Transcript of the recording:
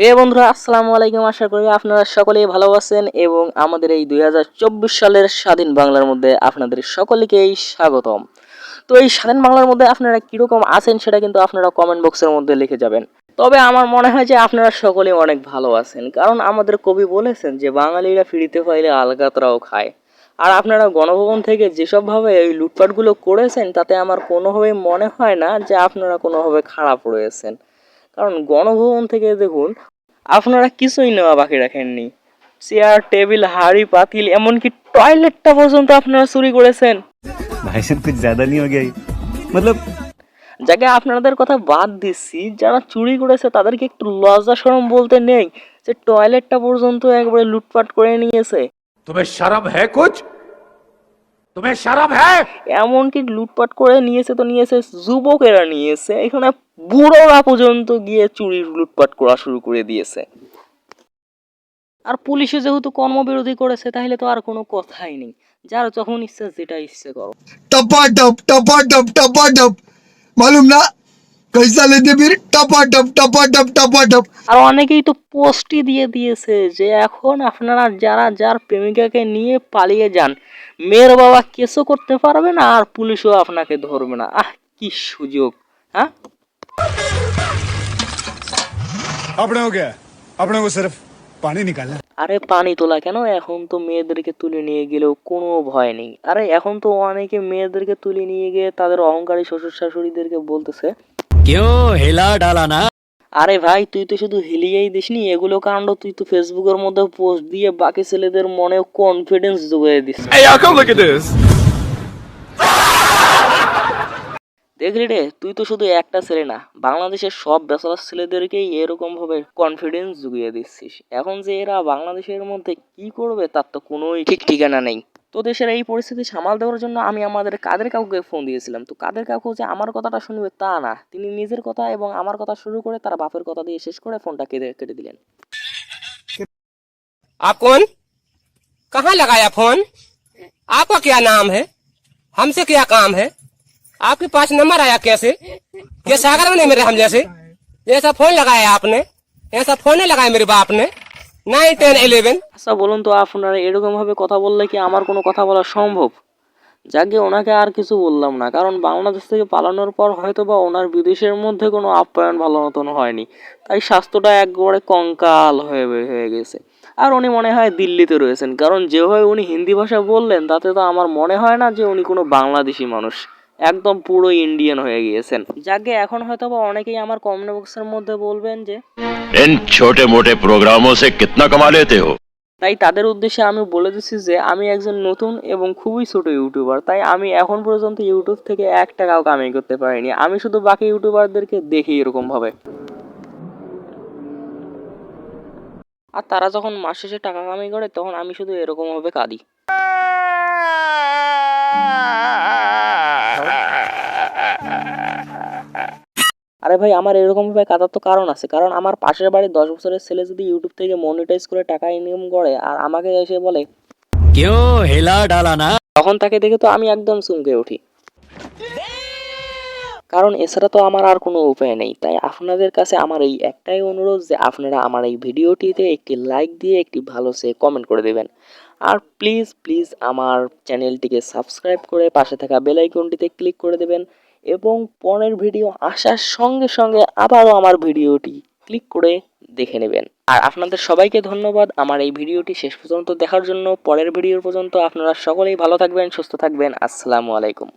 হে বন্ধুরা, আসসালামু আলাইকুম। আশা করি আপনারা সকলেই ভালো আছেন এবং আমাদের এই দুই হাজার চব্বিশ সালের স্বাধীন বাংলার মধ্যে আপনাদের সকলকেই স্বাগতম। তো এই স্বাধীন বাংলার মধ্যে আপনারা কীরকম আছেন সেটা কিন্তু আপনারা কমেন্ট বক্সের মধ্যে লিখে যাবেন। তবে আমার মনে হয় যে আপনারা সকলেই অনেক ভালো আছেন, কারণ আমাদের কবি বলেছেন যে বাঙালিরা ফিরিতে পাইলে আলগাতরাও খায়। আর আপনারা গণভবন থেকে যেসবভাবে এই লুটপাটগুলো করেছেন, তাতে আমার কোনোভাবেই মনে হয় না যে আপনারা কোনোভাবে খারাপ রয়েছেন। কারণ গণভবন থেকে দেখুন আপনারা কিছুই নেওয়া বাকি রাখেননি। চেয়ার টেবিল হাড়ি পাতিল এমনকি টয়লেটটা পর্যন্ত আপনারা চুরি করেছেন। যাকে আপনাদের কথা বাদ দিচ্ছি যারা চুরি করেছে তাদেরকে একটু লজ্জা সরম বলতে নেই যে টয়লেটটা পর্যন্ত একবারে লুটপাট করে নিয়েছে। তবে শরম হ্যাঁ কুছ তুমি শরম হ্যাঁ? এমন কি লুটপাট করে নিয়েছে তো নিয়েছে যুবকেরা নিয়েছে। এখানে বুড়োরা পর্যন্ত গিয়ে চুরির লুটপাট করা শুরু করে দিয়েছে। আর পুলিশে যেহেতু কর্মবিরোধী করেছে তাহলে তো আর কোনো কথাই নেই। যার যখন ইচ্ছা যেটা ইচ্ছে করো। টপা টপ টপা টপ টপা টপ মালুম না? আর অনেকেই তো পোস্টই দিয়ে দিয়েছে যে এখন আপনারা যারা যার প্রেমিকাকে নিয়ে পালিয়ে যান মেয়ের বাবা কেসও করতে পারবে না আর পুলিশও আপনাকে ধরবে না। আহ কি সুযোগ হ্যাঁ? আরে পানি তোলা কেন? এখন তো মেয়েদেরকে তুলে নিয়ে গেলেও কোনো ভয় নেই। আরে এখন তো অনেকে মেয়েদেরকে তুলে নিয়ে গিয়ে তাদের অহংকারী শ্বশুর শাশুড়িদেরকে বলতেছে কেউ হেলা ডালা না। আরে ভাই তুই তো শুধু হিলিয়েই দিসনি এগুলো কাণ্ড তুই তো ফেসবুকের মধ্যে পোস্ট দিয়ে বাকি ছেলেদের মনে কনফিডেন্স যোগাই দিস। দেখলি রে তুই তো শুধু একটা ছেলে না বাংলাদেশের সব বেসরাস ছেলেদেরকেই এরকম ভাবে কনফিডেন্স জুগিয়ে দিচ্ছিস। এখন যে এরা বাংলাদেশের মধ্যে কি করবে তার তো কোনোই ঠিক ঠিকানা নেই। তো দেশের এই পরিস্থিতি সামাল দেওয়ার জন্য আমি আমাদের কাদের কাকুকে ফোন দিয়েছিলাম তো কাদের কাকু যে আমার কথাটা শুনবে তা না তিনি নিজের কথা এবং আমার কথা শুরু করে তার বাপের কথা দিয়ে শেষ করে ফোনটা কেটে কেটে দিলেন आप कौन कहाँ लगाया फोन आपका क्या नाम है हमसे क्या काम है आपके पास नंबर आया कैसे ये सागर में नहीं मेरे हम जैसे ऐसा फोन लगाया आपने ऐसा फोन नहीं लगाया मेरे बाप ने Nine ten eleven. আচ্ছা বলুন তো, আপনারা এরকমভাবে কথা বললে কি আমার কোনো কথা বলা সম্ভব? যাকে ওনাকে আর কিছু বললাম না, কারণ বাংলাদেশ থেকে পালানোর পর হয়তো বা ওনার বিদেশের মধ্যে কোনো আপ্যায়ন ভালো মতন হয়নি। তাই স্বাস্থ্যটা একবারে কঙ্কাল হয়ে হয়ে গেছে। আর উনি মনে হয় দিল্লিতে রয়েছেন, কারণ যেভাবে উনি হিন্দি ভাষা বললেন, তাতে তো আমার মনে হয় না যে উনি কোনো বাংলাদেশি মানুষ। একদম পুরো ইন্ডিয়ান হয়ে গিয়েছেন যাকে এখন হয়তো বা অনেকেই আমার কমেন্ট বক্সের মধ্যে বলবেন যে इन छोटे मोटे प्रोग्रामों से कितना कमा लेते हो তাই তাদের উদ্দেশ্যে আমি বলে দিচ্ছি যে আমি একজন নতুন এবং খুবই ছোট ইউটিউবার তাই আমি এখন পর্যন্ত ইউটিউব থেকে এক টাকাও কামাই করতে পারিনি আমি শুধু বাকি ইউটিউবারদেরকে দেখি এরকম ভাবে আর তারা যখন মাস শেষে টাকা কামাই করে তখন আমি শুধু এরকম ভাবে কাঁদি আরে ভাই আমার এরকম এরকমভাবে কাটার তো কারণ আছে। কারণ আমার পাশের বাড়ির দশ বছরের ছেলে যদি ইউটিউব থেকে মনিটাইজ করে টাকা ইনকাম করে আর আমাকে এসে বলে কেউ হেলা ডালা না। তখন তাকে দেখে তো আমি একদম চমকে উঠি। কারণ এছাড়া তো আমার আর কোনো উপায় নেই। তাই আপনাদের কাছে আমার এই একটাই অনুরোধ যে আপনারা আমার এই ভিডিওটিতে একটি লাইক দিয়ে একটি ভালো সে কমেন্ট করে দেবেন। আর প্লিজ প্লিজ আমার চ্যানেলটিকে সাবস্ক্রাইব করে পাশে থাকা বেলাইকনটিতে ক্লিক করে দেবেন। এবং পরের ভিডিও আসার সঙ্গে সঙ্গে আবারও আমার ভিডিওটি ক্লিক করে দেখে নেবেন। আর আপনাদের সবাইকে ধন্যবাদ। আমার এই ভিডিওটি শেষ পর্যন্ত দেখার জন্য। পরের ভিডিও পর্যন্ত আপনারা সকলেই ভালো থাকবেন, সুস্থ থাকবেন। আসসালামু আলাইকুম।